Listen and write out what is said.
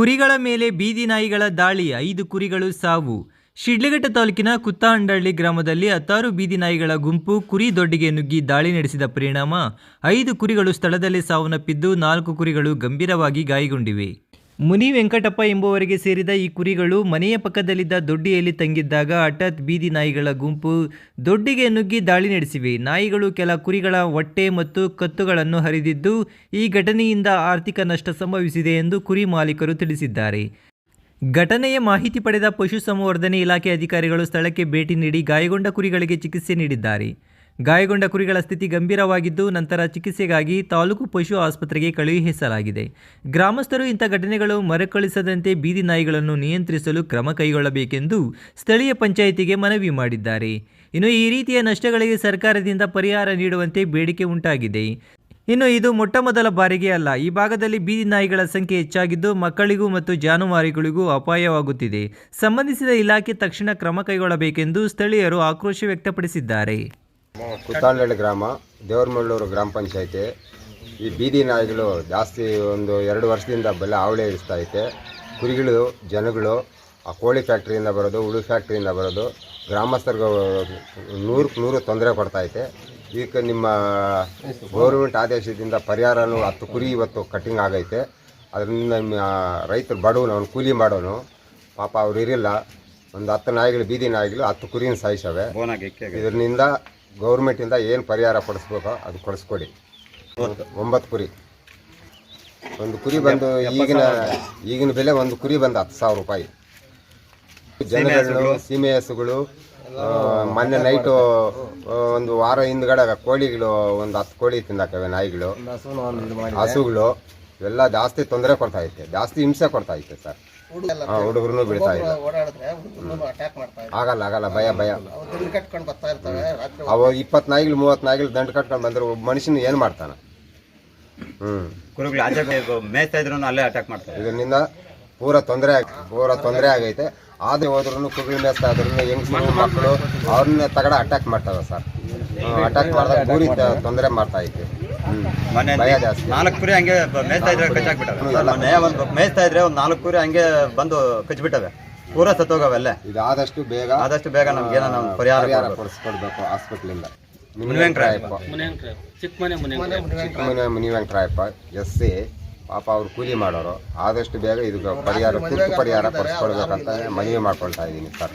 ಕುರಿಗಳ ಮೇಲೆ ಬೀದಿ ನಾಯಿಗಳ ದಾಳಿ ಐದು ಕುರಿಗಳು ಸಾವು. ಶಿಡ್ಲಘಟ್ಟ ತಾಲೂಕಿನ ಕುತ್ತಾಂಡಳ್ಳಿ ಗ್ರಾಮದಲ್ಲಿ ಹತ್ತಾರು ಬೀದಿ ನಾಯಿಗಳ ಗುಂಪು ಕುರಿ ದೊಡ್ಡಿಗೆ ನುಗ್ಗಿ ದಾಳಿ ನಡೆಸಿದ ಪರಿಣಾಮ. ಐದು ಕುರಿಗಳು ಸ್ಥಳದಲ್ಲೇ ಸಾವನ್ನಪ್ಪಿದ್ದು ನಾಲ್ಕು ಕುರಿಗಳು ಗಂಭೀರವಾಗಿ ಗಾಯಗೊಂಡಿವೆ. ಮುನಿ ವೆಂಕಟಪ್ಪ ಎಂಬುವರಿಗೆ ಸೇರಿದ ಈ ಕುರಿಗಳು ಮನೆಯ ಪಕ್ಕದಲ್ಲಿದ್ದ ದೊಡ್ಡಿಯಲ್ಲಿ ತಂಗಿದ್ದಾಗ ಹಠಾತ್ ಬೀದಿ ನಾಯಿಗಳ ಗುಂಪು ದೊಡ್ಡಿಗೆ ನುಗ್ಗಿ ದಾಳಿ ನಡೆಸಿವೆ. ನಾಯಿಗಳು ಕೆಲ ಕುರಿಗಳ ಹೊಟ್ಟೆ ಮತ್ತು ಕತ್ತುಗಳನ್ನು ಹರಿದಿದ್ದು ಈ ಘಟನೆಯಿಂದ ಆರ್ಥಿಕ ನಷ್ಟ ಸಂಭವಿಸಿದೆ ಎಂದು ಕುರಿ ಮಾಲೀಕರು ತಿಳಿಸಿದ್ದಾರೆ. ಘಟನೆಯ ಮಾಹಿತಿ ಪಡೆದ ಪಶುಸಂವರ್ಧನೆ ಇಲಾಖೆ ಅಧಿಕಾರಿಗಳು ಸ್ಥಳಕ್ಕೆ ಭೇಟಿ ನೀಡಿ ಗಾಯಗೊಂಡ ಕುರಿಗಳಿಗೆ ಚಿಕಿತ್ಸೆ ನೀಡಿದ್ದಾರೆ. ಗಾಯಗೊಂಡ ಕುರಿಗಳ ಸ್ಥಿತಿ ಗಂಭೀರವಾಗಿದ್ದು, ನಂತರ ಚಿಕಿತ್ಸೆಗಾಗಿ ತಾಲೂಕು ಪಶು ಆಸ್ಪತ್ರೆಗೆ ಕಳುಹಿಸಲಾಗಿದೆ. ಗ್ರಾಮಸ್ಥರು ಇಂಥ ಘಟನೆಗಳು ಮರುಕಳಿಸದಂತೆ ಬೀದಿ ನಾಯಿಗಳನ್ನು ನಿಯಂತ್ರಿಸಲು ಕ್ರಮ ಕೈಗೊಳ್ಳಬೇಕೆಂದು ಸ್ಥಳೀಯ ಪಂಚಾಯಿತಿಗೆ ಮನವಿ ಮಾಡಿದ್ದಾರೆ. ಇನ್ನು ಈ ರೀತಿಯ ನಷ್ಟಗಳಿಗೆ ಸರ್ಕಾರದಿಂದ ಪರಿಹಾರ ನೀಡುವಂತೆ ಬೇಡಿಕೆ ಉಂಟಾಗಿದೆ. ಇನ್ನು ಇದು ಮೊಟ್ಟ ಮೊದಲ ಬಾರಿಗೆ ಅಲ್ಲ, ಈ ಭಾಗದಲ್ಲಿ ಬೀದಿ ನಾಯಿಗಳ ಸಂಖ್ಯೆ ಹೆಚ್ಚಾಗಿದ್ದು, ಮಕ್ಕಳಿಗೂ ಮತ್ತು ಜಾನುವಾರುಗಳಿಗೂ ಅಪಾಯವಾಗುತ್ತಿದೆ. ಸಂಬಂಧಿಸಿದ ಇಲಾಖೆ ತಕ್ಷಣ ಕ್ರಮ ಕೈಗೊಳ್ಳಬೇಕೆಂದು ಸ್ಥಳೀಯರು ಆಕ್ರೋಶ ವ್ಯಕ್ತಪಡಿಸಿದ್ದಾರೆ. ಕುತ್ತಾನಹಳ್ಳಿ ಗ್ರಾಮ ದೇವರಮಳ್ಳೂರು ಗ್ರಾಮ ಪಂಚಾಯತಿ. ಈ ಬೀದಿ ನಾಯಿಗಳು ಜಾಸ್ತಿ ಒಂದು ಎರಡು ವರ್ಷದಿಂದ ಬಲ್ಲ ಹಾವಳಿ ಇರಿಸ್ತಾ ಐತೆ. ಕುರಿಗಳು ಜನಗಳು ಆ ಕೋಳಿ ಫ್ಯಾಕ್ಟ್ರಿಯಿಂದ ಬರೋದು ಉಳು ಫ್ಯಾಕ್ಟ್ರಿಯಿಂದ ಬರೋದು ಗ್ರಾಮಸ್ಥರಿಗೆ ನೂರಕ್ಕೆ ನೂರು ತೊಂದರೆ ಕೊಡ್ತಾ ಐತೆ. ಈಗ ನಿಮ್ಮ ಗೌರ್ಮೆಂಟ್ ಆದೇಶದಿಂದ ಪರಿಹಾರನೂ ಹತ್ತು ಕುರಿ ಇವತ್ತು ಕಟ್ಟಿಂಗ್ ಆಗೈತೆ. ಅದರಿಂದ ನಿಮ್ಮ ರೈತರು ಬಡವನು ಅವ್ನು ಕೂಲಿ ಮಾಡೋನು. ಪಾಪ ಅವ್ರು ಇರಿಲ್ಲ. ಒಂದು ಹತ್ತು ನಾಯಿಗಳು ಬೀದಿ ನಾಯಿಗಳು ಹತ್ತು ಕುರಿನ ಸಾಯಿಸವೆ. ಇದರಿಂದ ಗೌರ್ಮೆಂಟಿಂದ ಏನು ಪರಿಹಾರ ಕೊಡಿಸ್ಬೇಕೋ ಅದು ಕೊಡಿಸ್ಕೊಡಿ. ಒಂಬತ್ತು ಕುರಿ. ಒಂದು ಕುರಿ ಬಂದು ಈಗಿನ ಈಗಿನ ಬೆಲೆ ಒಂದು ಕುರಿ ಬಂದು ಹತ್ತು ಸಾವಿರ ರೂಪಾಯಿ. ಜನಗಳು ಸೀಮೆ ಹಸುಗಳು ಮೊನ್ನೆ ನೈಟು ಒಂದು ವಾರ ಹಿಂದ್ಗಡೆ ಕೋಳಿಗಳು ಒಂದು ಹತ್ತು ಕೋಳಿ ತಿಂದಾಕವೆ ನಾಯಿಗಳು. ಹಸುಗಳು ಇವೆಲ್ಲ ಜಾಸ್ತಿ ತೊಂದರೆ ಕೊಡ್ತಾ ಐತೆ ಜಾಸ್ತಿ ಹಿಂಸೆ ಕೊಡ್ತಾ ಐತೆ ಸರ್. ಹುಡುಗರು ಬಿಡ್ತಾ ಇಲ್ಲ. ಆಗಲ್ಲ ಆಗಲ್ಲ ಭಯ ಭಯ. ಅವು ದುಡ್ಡು ಕಟ್ಕೊಂಡು ಬರ್ತಾ ಇರ್ತವೆ ರಾತ್ರಿ ಅವ ಇಪ್ಪತ್ತು ನಾಯಿಗಳು ಮೂವತ್ತು ನಾಯಿಗಳು ದಂಡ ಕಟ್ಕೊಂಡು ಬಂದ್ರೆ ಒಬ್ಬ ಮನುಷ್ಯನ ಏನು ಮಾಡ್ತಾನ? ಹ್ಮ್. ಕುರಿಗಳು ಆಚೆ ಮೇಯ್ತಾ ಇದ್ರು ಅಲ್ಲೇ ಅಟ್ಯಾಕ್ ಮಾಡ್ತಾರೆ. ಇದರಿಂದ ಪೂರ ತೊಂದರೆ ಪೂರ ತೊಂದರೆ ಆಗೈತೆ. ಆದ್ರೆ ಹೋದ್ರು ಕುರಿ ಮೇಸ್ತಾ ಇದ್ರು ಹೆಂಗಸರು ಮಕ್ಕಳು ಅವ್ರನ್ನ ತಗಡ ಅಟ್ಯಾಕ್ ಮಾಡ್ತಾರ ಸರ್ ಅಟ್ಯಾಕ್ ಮಾಡಿದಾಗ ಪೂರಿ ತೊಂದರೆ ಮಾಡ್ತಾ ಐತೆ ಜಾಸ್ತಿ. ನಾಲ್ಕು ಕುರಿ ಹಂಗೆ ಮೇಯ್ತಾ ಇದ್ರೆ ಕಚ್ಚಾಕ್ಬಿಟ್ಟವೆ ಮೊನ್ನೆ ಒಂದು ಮೇಯ್ತಾ ಇದ್ರೆ ಒಂದು ನಾಲ್ಕು ಕುರಿ ಹಂಗೆ ಬಂದು ಕಚ್ಬಿಟ್ಟವೆ. ಪೂರ ಸತ್ತೋಗವೆ ಅಲ್ಲೇ ಇದಾದಷ್ಟು ಬೇಗ ಆದಷ್ಟು ಬೇಗ ನಮ್ಗೆ ಏನೋ ಒಂದು ಪರಿಹಾರ ಪರಿಹಾರ ಕೊಡ್ಬೇಕು. ಕೊಡಿಸ್ಕೊಡ್ಬೇಕು ಹಾಸ್ಪಿಟ್ಲಿಂದ ಮುನಿವೆಂಕಟರಾಯಪ್ಪ. ಚಿಕ್ಕಮನೆ ಮುನಿವೆಂಕಟರಾಯಪ್ಪ ಎಸ್ ಸಿ ಪಾಪ ಅವ್ರು ಕೂಲಿ ಮಾಡೋರು. ಆದಷ್ಟು ಬೇಗ ಇದು ಪರಿಹಾರ ತುರ್ತು ಪರಿಹಾರ ಕೊಡಿಸ್ಕೊಡ್ಬೇಕಂತ ಮನವಿ ಮಾಡ್ಕೊಳ್ತಾ ಇದ್ದೀನಿ ಸರ್.